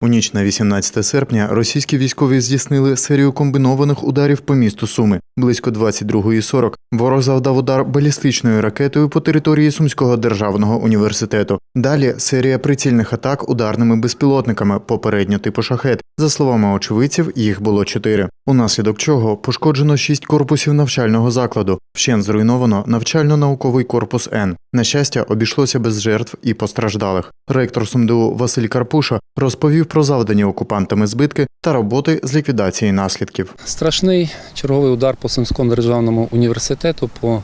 У ніч на 18 серпня російські військові здійснили серію комбінованих ударів по місту Суми. Близько 22.40 ворог завдав удар балістичною ракетою по території Сумського державного університету. Далі серія прицільних атак ударними безпілотниками, попередньо типу шахет. За словами очевидців, їх було чотири. Унаслідок чого пошкоджено шість корпусів навчального закладу. Вщен зруйновано навчально-науковий корпус Н. На щастя, обійшлося без жертв і постраждалих. Ректор СумДУ Василь Карпуша розповів про завдані окупантами збитки та роботи з ліквідації наслідків. Страшний черговий удар по Сумському державному університету по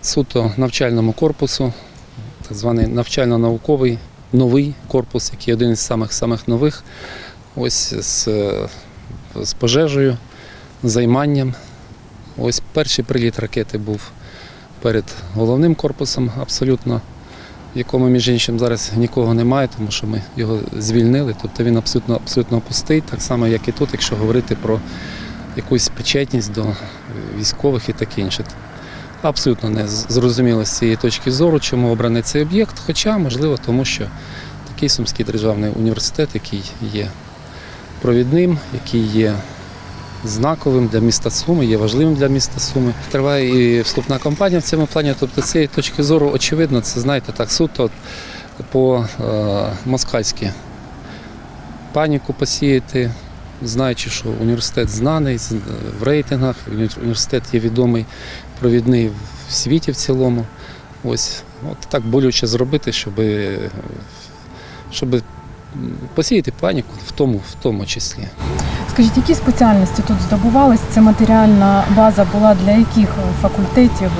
суто навчальному корпусу, так званий навчально-науковий новий корпус, який один із самих самих нових. Ось з, з пожежею, займанням. Перший приліт ракети був перед головним корпусом, абсолютно, в якому, між іншим, зараз нікого немає, тому що ми його звільнили. Тобто він абсолютно, абсолютно пустий, так само, як і тут, якщо говорити про якусь причетність до військових і таке інше. Абсолютно не зрозуміло з цієї точки зору, чому обраний цей об'єкт, хоча, можливо, тому що такий Сумський державний університет, який є провідним, який є знаковим для міста Суми, є важливим для міста Суми. Триває і вступна кампанія в цьому плані. Тобто, з цієї точки зору, очевидно, це знаєте так суто по е, москальськи паніку посіяти, знаючи, що університет знаний в рейтингах, університет є відомий, провідний в світі в цілому. Ось от так болюче зробити, щоб, щоб посіяти паніку в тому, в тому числі. Скажіть, які спеціальності тут здобувались? Це матеріальна база була для яких факультетів?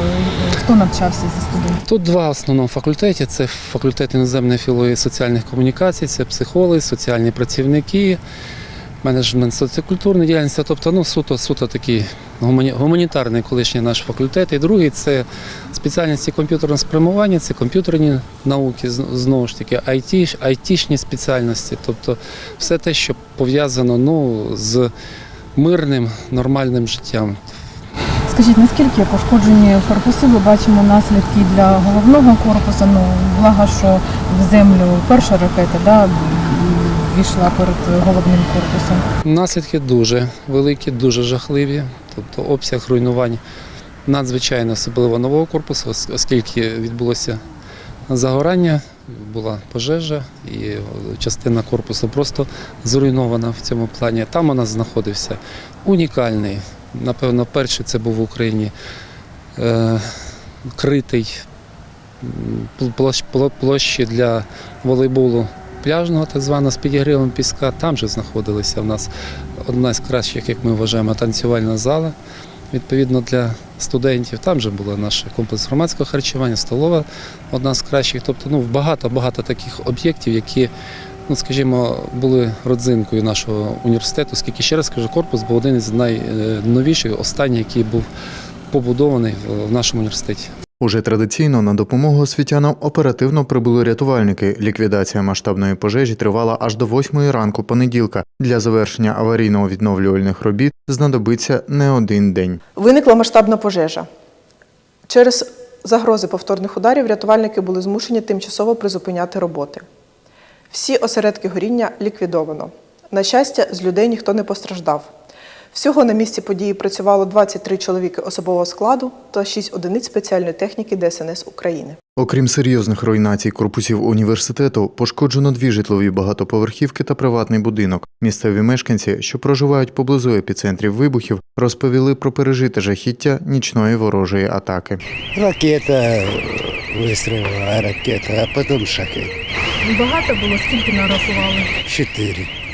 Хто навчався зі студентів? Тут два основні факультети: це факультет іноземної філології соціальних комунікацій, це психологи, соціальні працівники, менеджмент соціокультурної діяльності, тобто ну, суто, суто гумані- гуманітарний колишній наш факультет. І другий це спеціальності комп'ютерного спрямування, це комп'ютерні науки, знову ж таки, IT, айтішні спеціальності, тобто все те, що пов'язано ну, з мирним, нормальним життям. Скажіть, наскільки пошкоджені корпуси? Ми бачимо наслідки для головного корпусу. Ну, благо, що в землю перша ракета да, війшла перед головним корпусом. Наслідки дуже великі, дуже жахливі. Тобто обсяг руйнувань надзвичайно особливо нового корпусу, оскільки відбулося загорання, була пожежа, і частина корпусу просто зруйнована в цьому плані. Там у нас знаходився унікальний, напевно, перший це був в Україні е, критий площ- площі для волейболу пляжного, так званого, з підігрівом піска. Там же знаходилися в нас одна з кращих, як ми вважаємо, танцювальна зала. Відповідно для студентів. Там же була наш комплекс громадського харчування, столова одна з кращих. Тобто ну, багато-багато таких об'єктів, які, ну, скажімо, були родзинкою нашого університету, оскільки ще раз скажу, корпус був один із найновіших, останній, який був побудований в нашому університеті. Уже традиційно на допомогу освітянам оперативно прибули рятувальники. Ліквідація масштабної пожежі тривала аж до 8 ранку понеділка. Для завершення аварійно-відновлювальних робіт знадобиться не один день. Виникла масштабна пожежа. Через загрози повторних ударів рятувальники були змушені тимчасово призупиняти роботи. Всі осередки горіння ліквідовано. На щастя, з людей ніхто не постраждав. Всього на місці події працювало 23 чоловіки особового складу та 6 одиниць спеціальної техніки ДСНС України. Окрім серйозних руйнацій корпусів університету, пошкоджено дві житлові багатоповерхівки та приватний будинок. Місцеві мешканці, що проживають поблизу епіцентрів вибухів, розповіли про пережите жахіття нічної ворожої атаки. Ракета вистрілила, ракета, а потім шахет. Багато було, скільки нарахували? Чотири.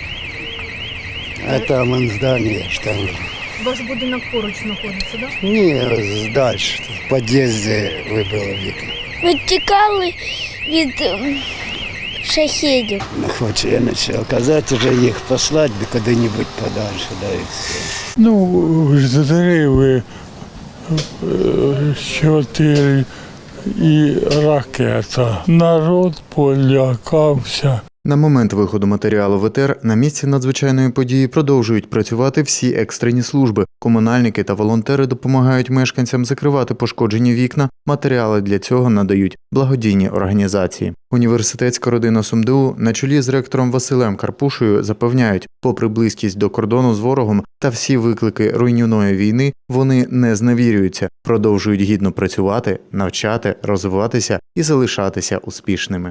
А там он здання ж там. Ваш будинок поруч знаходиться, так? Ні, далі. В під'їзді вибило вікна. Ми тікали від ем, шахедів. Не хочу я почав казати, вже їх послати би куди-небудь подальше, да і все. Ну, зриви е, чотири і ракета. Народ полякався. На момент виходу матеріалу в ЕТР на місці надзвичайної події продовжують працювати всі екстрені служби. Комунальники та волонтери допомагають мешканцям закривати пошкоджені вікна. Матеріали для цього надають благодійні організації. Університетська родина СумДУ на чолі з ректором Василем Карпушею запевняють, попри близькість до кордону з ворогом та всі виклики руйнівної війни, вони не зневірюються, продовжують гідно працювати, навчати, розвиватися і залишатися успішними.